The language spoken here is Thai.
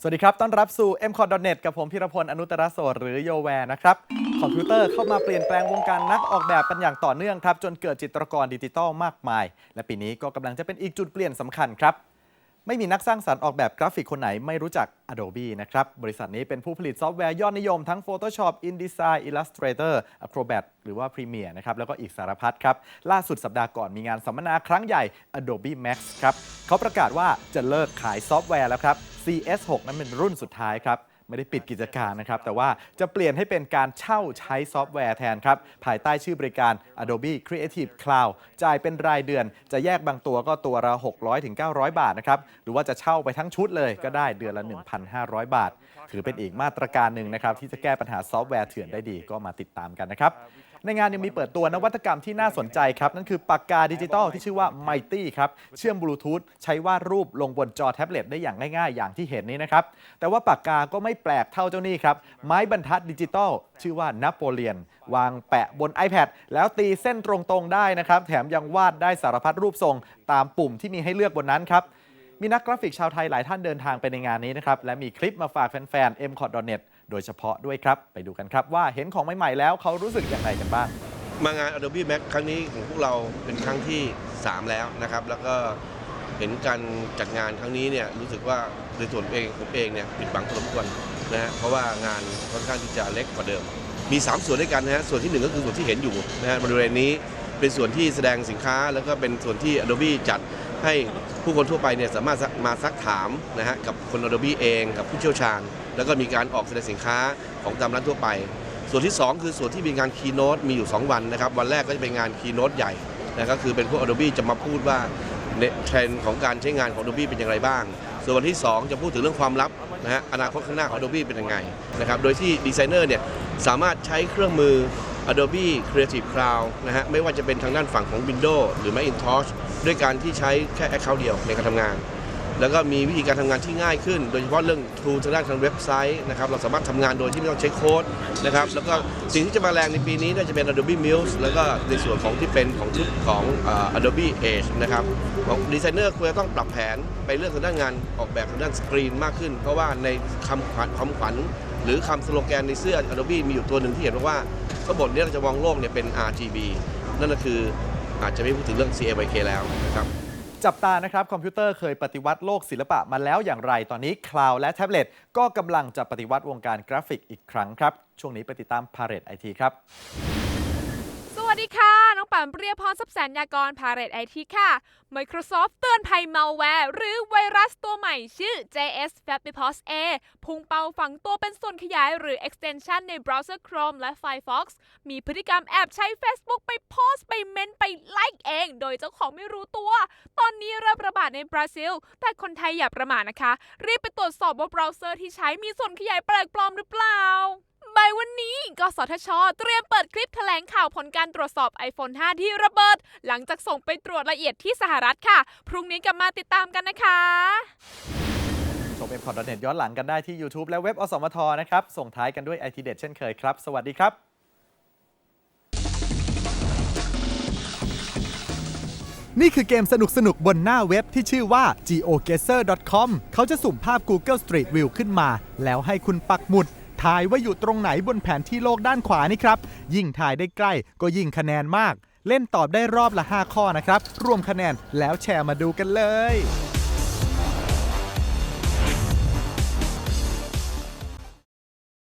สวัสดีครับ ต้อนรับสู่ m c o t n e t กับผมพิรพล อนุตรโสดหรือโยแวร์นะครับ คอมพิวเตอร์เข้ามาเปลี่ยนแปลงวงการนักออกแบบกันอย่างต่อเนื่องครับ จนเกิดจิตรกรดิจิตอลมากมาย และปีนี้ก็กำลังจะเป็นอีกจุดเปลี่ยนสำคัญครับ ไม่มีนักสร้างสรรค์ออกแบบกราฟิกคนไหนไม่รู้จัก Adobe นะครับ บริษัทนี้เป็นผู้ผลิตซอฟต์แวร์ยอดนิยมทั้ง Photoshop InDesign Illustrator Acrobat หรือว่า Premiere นะครับ แล้วก็อีกสารพัดครับ ล่าสุดสัปดาห์ก่อนมีงานสัมมนาครั้งใหญ่ Adobe Max ครับเขาประกาศว่าจะเลิกขายซอฟต์แวร์แล้วครับ CS6 นั้นเป็นรุ่นสุดท้ายครับ ไม่ได้ปิดกิจการนะครับ แต่ว่าจะเปลี่ยนให้เป็นการเช่าใช้ซอฟต์แวร์แทนครับ ภายใต้ชื่อบริการ Adobe Creative Cloud จ่ายเป็นรายเดือน จะแยกบางตัวก็ตัวละ 600ถึง900 บาทนะครับ หรือว่าจะเช่าไปทั้งชุดเลยก็ได้เดือนละ 1,500 บาท ถือเป็นอีกมาตรการหนึ่งนะครับที่จะแก้ปัญหาซอฟต์แวร์เถื่อนได้ดีก็มาติดตามกันนะครับ ในงานยังมีเปิดตัวนวัตกรรมที่น่าสนใจครับ นั่นคือปากกาดิจิตอลที่ชื่อว่า Mighty ครับเชื่อมบลูทูธใช้วาดรูปลงบนจอแท็บเล็ตได้อย่างง่ายๆ อย่างที่เห็นนี้นะครับ แต่ว่าปากกาก็ไม่แปลกเท่าเจ้านี่ครับ ไม้บรรทัดดิจิตอลชื่อว่านโปเลียน วางแปะบน iPad แล้วตีเส้นตรงๆได้นะครับแถมยังวาดได้สารพัดรูปทรง ตามปุ่มที่มีให้เลือกบนนั้นครับมีนักกราฟิกชาวไทยหลายท่านเดินทางไปในงานนี้นะครับและมีคลิปมาฝากแฟนๆ m c o t n e t โดยเฉพาะด้วยครับ ไปดูกันครับว่าเห็นของใหม่ๆแล้วเขารู้สึกอย่างไรกันบ้าง มางาน Adobe Max ครั้งนี้ของพวกเราเป็นครั้งที่ 3 แล้วนะครับ แล้วก็เห็นการจัดงานครั้งนี้เนี่ยรู้สึกว่าในส่วนเองผมเองเนี่ยปิดบังพอสมควรนะฮะเพราะว่างานค่อนข้างที่จะเล็กกว่าเดิม มี 3 ส่วนด้วยกันนะฮะส่วนที่ 1 ก็คือส่วนที่เห็นอยู่นะฮะบริเวณนี้เป็นส่วนที่แสดงสินค้า แล้วก็เป็นส่วนที่ Adobe จัด ให้ผู้คนทั่วไปเนี่ยสามารถมาซักถามนะฮะกับคน Adobe เองกับผู้เชี่ยวชาญ แล้วก็มีการออกแสดงสินค้าของตามร้านทั่วไป ส่วนที่ 2 คือส่วนที่มีงานคีโนตมีอยู่ 2 วันนะครับ วันแรกก็จะเป็นงานคีโนตใหญ่นะก็คือเป็นพวก Adobe จะมาพูดว่าเทรนด์ของการใช้งานของ Adobe เป็นอย่างไรบ้าง ส่วนวันที่ 2 จะพูดถึงเรื่องความลับนะฮะอนาคตข้างหน้าของ Adobe เป็นยังไงนะครับโดยที่ดีไซเนอร์เนี่ยสามารถใช้เครื่องมือ Adobe Creative Cloud นะฮะไม่ว่าจะเป็นทางด้านฝั่งของ Windows หรือ Macintosh ด้วยการที่ใช้แค่ Account เดียวในการทำงาน แล้วก็มีวิธีการทำงานที่ง่ายขึ้น โดยเฉพาะเรื่อง tool ทางด้านทางเว็บไซต์นะครับเราสามารถทำงานโดยที่ไม่ต้องใช้โค้ดนะครับแล้วก็สิ่งที่จะมาแรงในปีนี้น่าจะเป็น Adobe Muse แล้วก็ในส่วนของที่เป็นของชุดของ Adobe Edge นะครับของดีไซเนอร์ควรจะต้องปรับแผนไปเรื่องทางด้านงานออกแบบทางด้านสกรีนมากขึ้น เพราะว่าในคำขวัญคำขวัญหรือคำสโลแกนในเสื้อ Adobe มีอยู่ตัวหนึ่งที่เห็นว่า ทั้งหมดเนี้เราจะมองโลกเนี่ยเป็น RGB นั่นก็คืออาจจะไม่พูดถึงเรื่อง CMYK แล้วนะครับจับตานะครับคอมพิวเตอร์เคยปฏิวัติโลกศิลปะมาแล้วอย่างไร ตอนนี้คลาวด์และแท็บเล็ตก็กำลังจะปฏิวัติวงการกราฟิกอีกครั้งครับ ช่วงนี้ไปติดตาม p a r e t IT ครับ สวัสดีค่ะ น้องปันเรียพรทรัพย์แสนยากรพาเรตไอทีค่ะ Microsoft เตือนภัย malware หรือไวรัสตัวใหม่ชื่อ JS Fabipos A พุ่งเป้าฝังตัวเป็นส่วนขยายหรือ extension ในเบราว์เซอร์ Chrome และ Firefox มีพฤติกรรมแอบใช้ Facebook ไปโพสต์ไปเมนต์ไปไลค์เอง โดยเจ้าของไม่รู้ตัว ตอนนี้เริ่มระบาดในบราซิล แต่คนไทยอย่าประมาทนะคะ รีบไปตรวจสอบว่าเบราว์เซอร์ที่ใช้มีส่วนขยายแปลกปลอมหรือเปล่า บ่ายวันนี้กสทช เตรียมเปิดคลิปแถลงข่าวผลการตรวจสอบ iPhone 5 ที่ระเบิด หลังจากส่งไปตรวจละเอียดที่สหรัฐค่ะ พรุ่งนี้กลับมาติดตามกันนะคะ ชม m c o t n e t ย้อนหลังกันได้ที่ YouTube และเว็บอสมทนะครับ ส่งท้ายกันด้วย IT เด็ดเช่นเคยครับ สวัสดีครับนี่คือเกมสนุกๆบนหน้าเว็บที่ชื่อว่า geoguessr.com เขาจะสุ่มภาพ Google Street View ขึ้นมา แล้วให้คุณปักหมุด ทายว่าอยู่ตรงไหนบนแผนที่โลกด้านขวานี่ครับ ยิ่งทายได้ใกล้ก็ยิ่งคะแนนมาก เล่นตอบได้รอบละ 5 ข้อนะครับ รวมคะแนนแล้วแชร์มาดูกันเลย